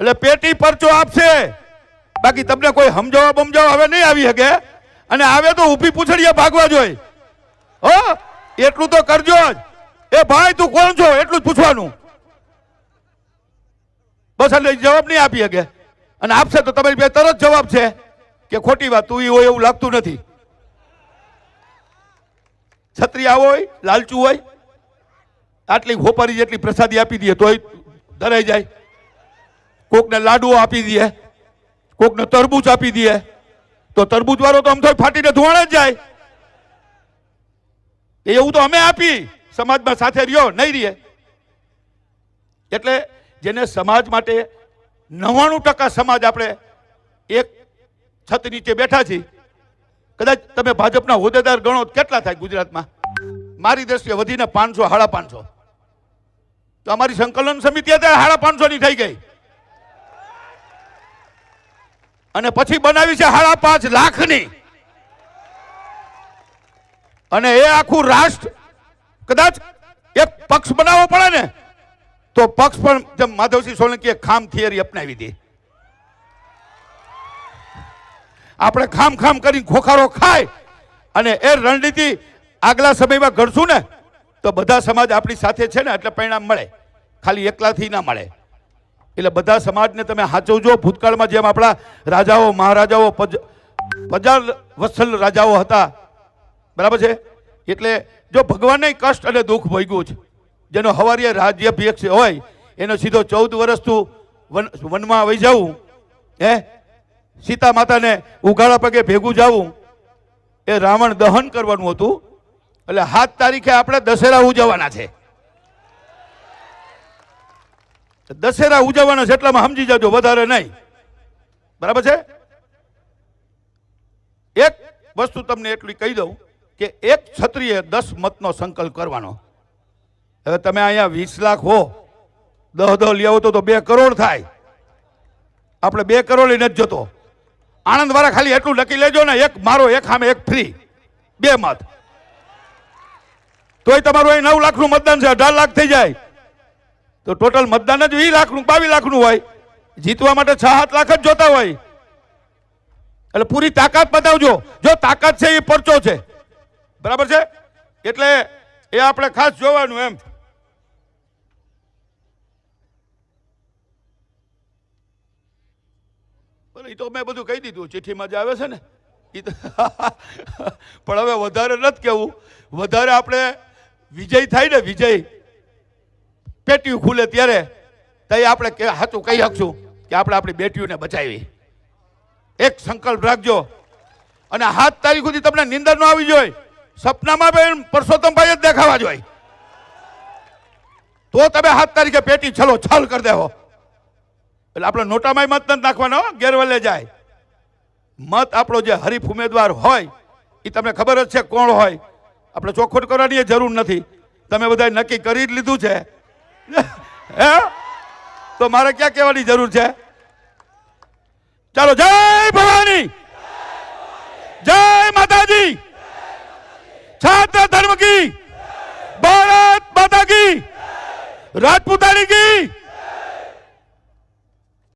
એટલે પેટી પરચો આપશે. બાકી તમને કોઈ સમજાવવા બમજાવ હવે નહીં આવી શકે. અને આવે તો ઊભી પૂછડીએ ભાગવા જોઈએ હો, એટલું તો કરજો જ. એ ભાઈ, તું કોણ છો? એટલું જ પૂછવાનું. બસ એટલે જવાબ નહીં આપી શકે. અને આપશે તો તમારી બે તરત જવાબ છે કે ખોટી વાત, તું હોય એવું લાગતું નથી. છત્રી હોય, લાલચું હોય, આટલી હોપારી જેટલી પ્રસાદી આપી દઈએ તોય ધરાઈ જાય. કોકને લાડુઓ આપી દઈએ કોકને તરબૂચ આપી દઈએ તો તરબૂચ વાળો તો આમ ફાટીને ધોવાણ જ જાય. એવું તો અમે આપી, સમાજમાં સાથે રહ્યો, નહીં રહીએ. એટલે જેને સમાજ માટે નવ્વાણું ટકા સમાજ આપણે એક છત નીચે બેઠા છીએ, કદાચ તમે ભાજપના હોદ્દેદાર ગણો કેટલા થાય ગુજરાતમાં? મારી દ્રષ્ટિએ વધીને પાંચસો, સાડા પાંચસો. તો અમારી સંકલન સમિતિ અત્યારે સાડા પાંચસો ની થઈ ગઈ. અને પછી બનાવી છે સાડા પાંચ લાખની. અને એ આખું રાષ્ટ્ર, કદાચ એક પક્ષ બનાવવો પડે ને, તો પક્ષ પણ જેમ માધવસિંહ સોલંકીએ ખામ થિયરી અપનાવી દે. આપણે ખામ ખામ કરીને ખોખારો ખાય અને એ રણનીતિ આગલા સમયમાં ઘડશું ને, તો બધા સમાજ આપણી સાથે છે ને, એટલે પરિણામ મળે. ખાલી એકલાથી ના મળે. એટલે બધા સમાજને તમે સાચવજો ભૂતકાળમાં જેમ આપણા રાજાઓ, મહારાજાઓ, પજ, પજાર વત્સલ રાજાઓ હતા. બરાબર છે? એટલે જો ભગવાનને કષ્ટ અને દુઃખ ભોગ્યું છે, જેનો હવારીય રાજ્યાભ્યક્ષ હોય, એનો સીધો ચૌદ વર્ષતું વન, વનમાં વહી જવું હે? સીતા માતાને ઉઘાડા પગે ભેગું જવું એ રાવણ દહન કરવાનું હતું. એટલે સાત તારીખે આપણે દશેરા ઉજવવાના છે. દશેરા ઉજવવાના છે એટલામાં સમજી જજો, વધારે નહીં. બરાબર છે? એક વસ્તુ તમને એટલી કહી દઉં કે એક છત્રીએ દસ મતનો સંકલ્પ કરવાનો. હવે તમે અહીંયા વીસ લાખ હો, દહ દહ લેવો તો બે કરોડ થાય. આપણે બે કરોડ નથી જતો. આણંદ વાળા ખાલી એટલું લખી લેજો ને, એક મારો, એક સામે, એક ફ્રી. બે મત. તોય તમારું અહીં નવ લાખનું મતદાન છે, અઢાર લાખ થઈ જાય. તો ટોટલ મતદાન જ વીસ લાખનું બાવીસ લાખનું હોય. જીતવા માટે છ, સાત લાખ જ જોતા હોય. એટલે પૂરી તાકાત બતાવજો. જો તાકાત છે એ પરચો છે. બરાબર છે? એટલે એ આપણે ખાસ જોવાનું એમ. એ તો મેં બધું કહી દીધું, ચિઠ્ઠીમાં જે આવે છે ને એ તો પણ હવે વધારે નથી કહેવું. વધારે આપણે વિજય થાય ને વિજય. પેટીયું ખુલે ત્યારે તઈ આપણે કે સાચું કહી શકશું કે આપણે આપણી બેટીઓને બચાવી. એક સંકલ્પ રાખજો. અને હાથ તારીખ સુધી તમને નિંદર ન આવી જોઈએ સપનામાં પણ પરસોત્તમભાઈ જ દેખાવા જોઈએ તો તમે હાથ તારીખે પેટી છલો, છલ કરી દેવો એટલે આપણે નોટામાં મત નથી નાખવાનો ગેરવલે જાય. મત આપણો જે હરીફ ઉમેદવાર હોય એ તમને ખબર જ છે કોણ હોય. આપણે ચોખ્ખોટ કરવાની જરૂર નથી. તમે બધાએ નક્કી કરી જ લીધું છે. હે? તો મારે ક્યાં કહેવાની જરૂર છે? ચાલો જય!